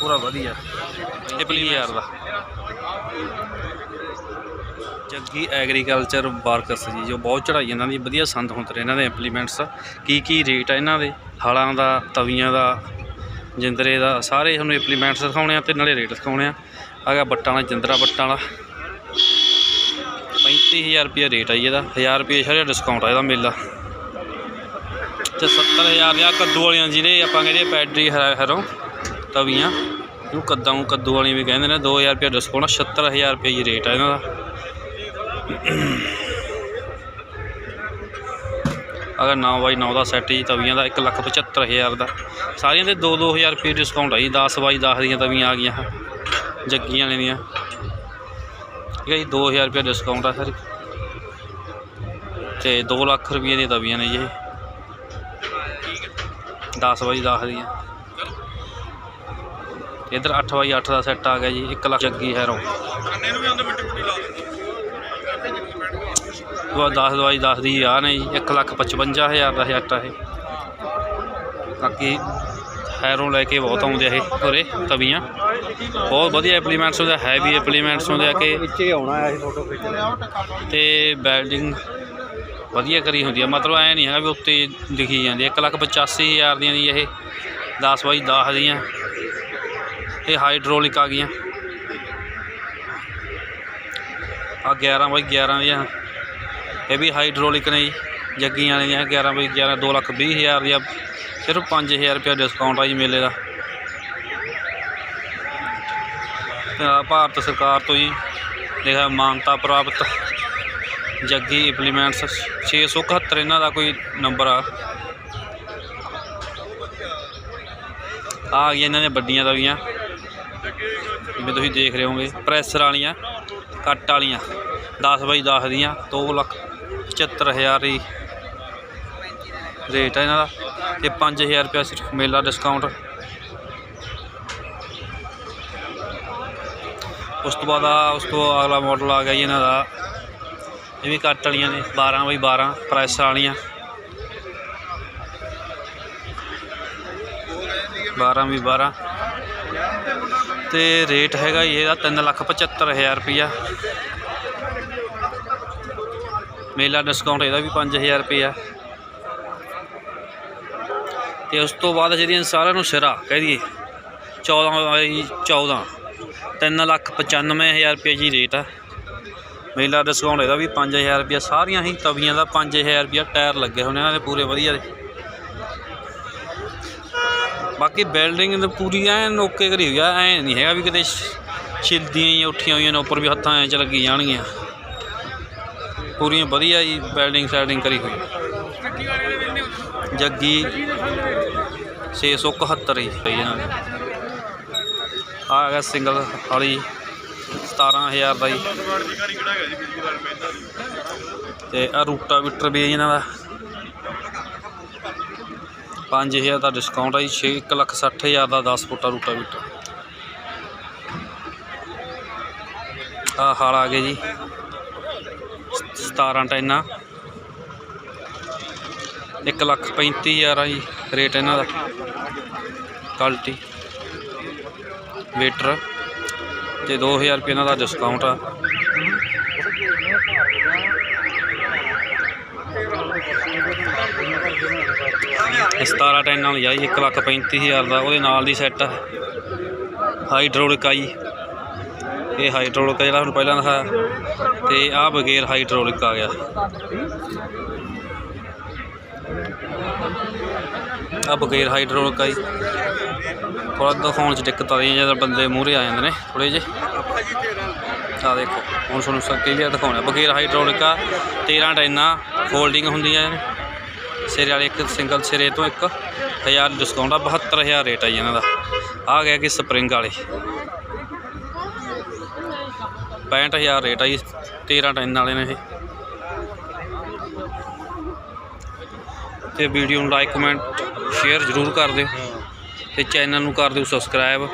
ਪੂਰਾ ਵਧੀਆ। ਇਹ ਪਲੀਅਰ ਦਾ। ਜੱਗੀ ਐਗਰੀਕਲਚਰ ਵਰਕਰਸ ਜੀ, ਜੋ ਬਹੁਤ ਚੜਾਈ ਇਹਨਾਂ ਦੀ, ਵਧੀਆ ਸੰਦ ਹੁੰਦੇ ਇਹਨਾਂ ਦੇ ਇੰਪਲੀਮੈਂਟਸ ਕੀ ਕੀ ਰੇਟ ਆ ਇਹਨਾਂ ਦੇ? ਹਲਾਂ ਦਾ, ਤਵੀਆਂ ਦਾ, ਜਿੰਦਰੇ ਦਾ, ਸਾਰੇ ਤੁਹਾਨੂੰ ਇੰਪਲੀਮੈਂਟਸ ਦਿਖਾਉਣੇ ਆ ਤੇ ਨਾਲੇ ਰੇਟ ਦਿਖਾਉਣੇ ਆ। ਆਗਾ ਬੱਟਾਂ ਵਾਲਾ, ਜਿੰਦਰਾ ਬੱਟਾਂ ਵਾਲਾ। 35000 ਰੁਪਏ ਰੇਟ ਆ ਜੀ ਇਹਦਾ। 1000 ਰੁਪਏ ਸ਼ਾਇਦ ਡਿਸਕਾਊਂਟ ਆ ਇਹਦਾ ਮੇਲਾ। ਤੇ 70000 ਦਾ ਕੱਦੂ ਵਾਲੀਆਂ ਜਿਹੜੇ ਆਪਾਂ ਕਹਿੰਦੇ ਪੈਟਰੀ ਹਰੋਂ ਤਵੀਆਂ ਨੂੰ ਕੱਦਾਂ ਨੂੰ ਕੱਦੂ ਵਾਲੀ ਵੀ ਕਹਿੰਦੇ ਨੇ 2000 ਰੁਪਏ ਡਿਸਕਾਊਂਟ 76000 ਰੁਪਏ ਜੀ ਰੇਟ ਆ ਇਹਨਾਂ ਦਾ। ਅਗਰ 9 ਬਾਈ 9 ਦਾ ਸੈੱਟ ਜੀ, ਤਵੀਆਂ ਦਾ 175000 ਦਾ। ਸਾਰੀਆਂ ਦੇ 2-2000 ਰੁਪਏ ਡਿਸਕਾਊਂਟ ਆ ਜੀ 10 ਬਾਈ 10 ਦੀਆਂ ਤਵੀਆਂ ਆ ਗਈਆਂ। ਜੱਗੀਆਂ ਵਾਲੇ ਦੀਆਂ। ਠੀਕ ਹੈ ਜੀ 2000 ਰੁਪਏ ਡਿਸਕਾਊਂਟ ਆ ਸਰ। ਤੇ 2 ਲੱਖ ਰੁਪਏ ਦੀਆਂ ਤਵੀਆਂ ਨੇ ਜੀ ਇਹ। 10 ਬਾਈ 10 ਦੀਆਂ। ਇਧਰ 8 ਬਾਈ 8 ਦਾ ਸੈੱਟ ਆ ਗਿਆ ਜੀ 1 ਲੱਖ ਜੱਗੀ ਹੈਰੋ ਉਹ 10 ਦਵਾਈ 10 ਦੀ ਆ ਨੇ ਜੀ 1 ਲੱਖ 55000 ਦਾ ਸੈੱਟ ਆ ਇਹ। ਬਾਕੀ ਹੈਰੋਂ ਲੈ ਕੇ ਬਹੁਤ ਆਉਂਦੇ ਇਹ ਉਰੇ ਤਵੀਆਂ। ਬਹੁਤ ਵਧੀਆ ਇੰਪਲੀਮੈਂਟਸ ਹੁੰਦੇ ਹੈਵੀ ਇੰਪਲੀਮੈਂਟਸ ਹੁੰਦੇ ਆ ਕਿ ਵਿੱਚੇ ਆਉਣਾ ਆ ਇਹ ਫੋਟੋ ਖਿੱਚ ਲਿਆ। ਤੇ ਵੈਲਡਿੰਗ ਵਧੀਆ ਕਰੀ ਹੁੰਦੀ ਆ ਮਤਲਬ ਐ ਨਹੀਂ ਹੈਗਾ ਵੀ ਉੱਤੇ ਲਿਖੀ ਜਾਂਦੀ ਹੈ 185000 ਦੀਆਂ ਦੀ ਇਹ 10 ਬਾਈ 10 ਦੀਆਂ। ਇਹ ਹਾਈਡ੍ਰੋਲਿਕ ਆ ਗਈਆਂ। ਆ 11 ਬਾਈ 11 ਦੀਆਂ। ਇਹ ਵੀ ਹਾਈਡ੍ਰੋਲਿਕ ਨੇ ਜੀ, ਜੱਗੀਆਂ ਵਾਲੀਆਂ 11 ਬਾਈ 11 2 ਲੱਖ 20 ਹਜ਼ਾਰ ਦੀਆਂ। ਸਿਰਫ 5000 ਰੁਪਏ ਡਿਸਕਾਊਂਟ ਆ ਜੀ ਮੇਲੇ ਦਾ। ਭਾਰਤ ਸਰਕਾਰ ਤੋਂ ਜੀ ਲਿਖਿਆ ਮਾਨਤਾ ਪ੍ਰਾਪਤ। ਜੱਗੀ ਇੰਪਲੀਮੈਂਟਸ 671 ਇਹਨਾਂ ਦਾ ਕੋਈ ਨੰਬਰ ਆ। ਆ ਗਈਆਂ ਇਹਨਾਂ ਦੀਆਂ ਵੱਡੀਆਂ ਤਵੀਆਂ ਜਿਵੇਂ ਤੁਸੀਂ ਦੇਖ ਰਹੇ ਹੋਗੇ ਪ੍ਰੈਸਰ ਵਾਲੀਆਂ, ਕੱਟ ਵਾਲੀਆਂ 10 ਬਾਈ 10 ਦੀਆਂ 2 ਲੱਖ 75000 ਦੀ ਰੇਟ ਹੈ ਇਹਨਾਂ ਦਾ, ਤੇ 5000 ਰੁਪਏ ਸਿਰਫ ਮੇਲਾ ਡਿਸਕਾਊਂਟ ਉਸ ਤੋਂ ਬਾਅਦ ਆ, ਉਸ ਤੋਂ ਅਗਲਾ ਮਾਡਲ ਆ ਗਿਆ ਜੀ ਇਹਨਾਂ ਦਾ, ਇਹ ਵੀ ਕੱਟ ਵਾਲੀਆਂ ਨੇ 12 ਬਾਈ 12 ਪ੍ਰੈਸਰ ਵਾਲੀਆਂ। 12 ਵੀ 12 ਤੇ ਰੇਟ ਹੈਗਾ ਜੀ ਇਹਦਾ 375000 ਰੁਪਿਆ ਮੇਲਾ ਡਿਸਕਾਊਂਟ ਇਹਦਾ ਵੀ 5000 ਰੁਪਿਆ ਤੇ ਉਸ ਤੋਂ ਬਾਅਦ ਜਿਹੜੀਆਂ ਸਾਰਿਆਂ ਨੂੰ ਸਿਰਾ ਕਹਿ ਦਈਏ 14 ਬਾਈ 14 ਤਿੰਨ ਲੱਖ 95000 ਰੁਪਏ ਜੀ ਰੇਟ ਆ। ਮੇਲਾ ਡਿਸਕਾਊਂਟ ਇਹਦਾ ਵੀ 5000 ਰੁਪਇਆ ਸਾਰੀਆਂ ਹੀ ਤਵੀਆਂ ਦਾ 5000 ਰੁਪਇਆ ਟਾਇਰ ਲੱਗੇ ਹੋਣੇ ਇਹਨਾਂ ਦੇ ਪੂਰੇ ਵਧੀਆ ਦੇ ਬਾਕੀ ਬਿਲਡਿੰਗ ਤਾਂ ਪੂਰੀ ਐਨ ਓਕੇ ਕਰੀ ਹੋਈ ਆ, ਐ ਨਹੀਂ ਹੈਗਾ ਵੀ ਕਿਤੇ ਛ- ਛਿਲਦੀਆਂ ਹੀ ਉੱਠੀਆਂ ਹੋਈਆਂ ਨੇ, ਉੱਪਰ ਵੀ ਹੱਥਾਂ ਐ ਚ ਲੱਗੀ ਜਾਣਗੀਆਂ। ਪੂਰੀਆਂ ਵਧੀਆ ਜੀ, ਬਿਲਡਿੰਗ ਸ਼ੈਲਡਿੰਗ ਕਰੀ ਹੋਈ। ਜੱਗੀ 671 ਹੀ ਪਈ ਇਹਨਾਂ ਦੀ ਆ ਹੈਗਾ ਸਿੰਗਲ ਵਾਲੀ 17000 ਦਾ ਜੀ। ਤੇ ਆ ਰੂਟਾ ਵਿਟਰ ਵੀ ਹੈ ਇਹਨਾਂ ਦਾ। 5000 ਦਾ ਡਿਸਕਾਊਂਟ ਆ ਜੀ 6 1 ਲੱਖ 60000 ਦਾ 10 ਫੁੱਟਾ ਰੂਟਾ ਵਿਟਰ ਆ ਹਾਲ ਆ ਗਏ ਜੀ। 17 ਟੈਨਾ 1 ਲੱਖ 35000 ਆ ਜੀ, ਰੇਟ ਇਹਨਾਂ ਦਾ। Quality waiter. ਤੇ 2000 ਰੁਪਏ ਇਹਨਾਂ ਦਾ ਡਿਸਕਾਊਂਟ ਆ। 17 ਟੈਨਾਂ ਵਾਲੀ ਆ ਜੀ 1 ਲੱਖ 35000 ਦਾ, ਉਹਦੇ ਨਾਲ ਦੀ ਸੈੱਟ ਹਾਈਡ੍ਰੋਲਿਕ ਆ ਜੀ ਇਹ ਹਾਈਡ੍ਰੋਲਿਕ ਜਿਹੜਾ ਹੁਣ ਪਹਿਲਾਂ ਦਿਖਾਇਆ। ਤੇ ਆਹ ਬਗੈਰ ਹਾਈਡ੍ਰੋਲਿਕ ਆ ਗਿਆ। ਆ ਬਗੈਰ ਹਾਈਡ੍ਰੋਲਿਕ ਆ ਜੀ ਥੋੜਾ ਦਿਖਾਉਣ ਚ ਦਿੱਕਤ ਆ ਰਹੀ ਹੈ, ਜਦੋਂ ਬੰਦੇ ਮੂਹਰੇ ਆ ਜਾਂਦੇ ਨੇ ਥੋੜੇ ਜਿਹੇ। ਆ ਦੇਖੋ, ਹੁਣ ਤੁਹਾਨੂੰ ਸਭ ਕਲੀਅਰ ਦਿਖਾਉਣਾ। ਬਗੈਰ ਹਾਈਡ੍ਰੋਲਿਕ ਆ 13 ਟੈਨਾਂ ਫੋਲਡਿੰਗ ਹੁੰਦੀਆਂ ਨੇ। ਸਿਰੇ ਵਾਲੇ ਇੱਕ ਸਿੰਗਲ ਸਿਰੇ ਤੋਂ ਇੱਕ 1000 ਡਿਸਕਾਊਂਟ ਆ 72000 ਰੇਟ ਆ ਜੀ ਇਹਨਾਂ ਦਾ। ਆ ਗਿਆ ਕਿ ਸਪਰਿੰਗ ਵਾਲੇ। 65000 ਰੇਟ ਆ ਜੀ 13 ਟੈਨ ਵਾਲੇ ਨੇ ਇਹ। ਤੇ ਵੀਡੀਓ ਨੂੰ ਲਾਈਕ ਕਮੈਂਟ ਸ਼ੇਅਰ ਜ਼ਰੂਰ ਕਰ ਦਿਓ। ਤੇ ਚੈਨਲ ਨੂੰ ਕਰ ਦਿਓ ਸਬਸਕ੍ਰਾਈਬ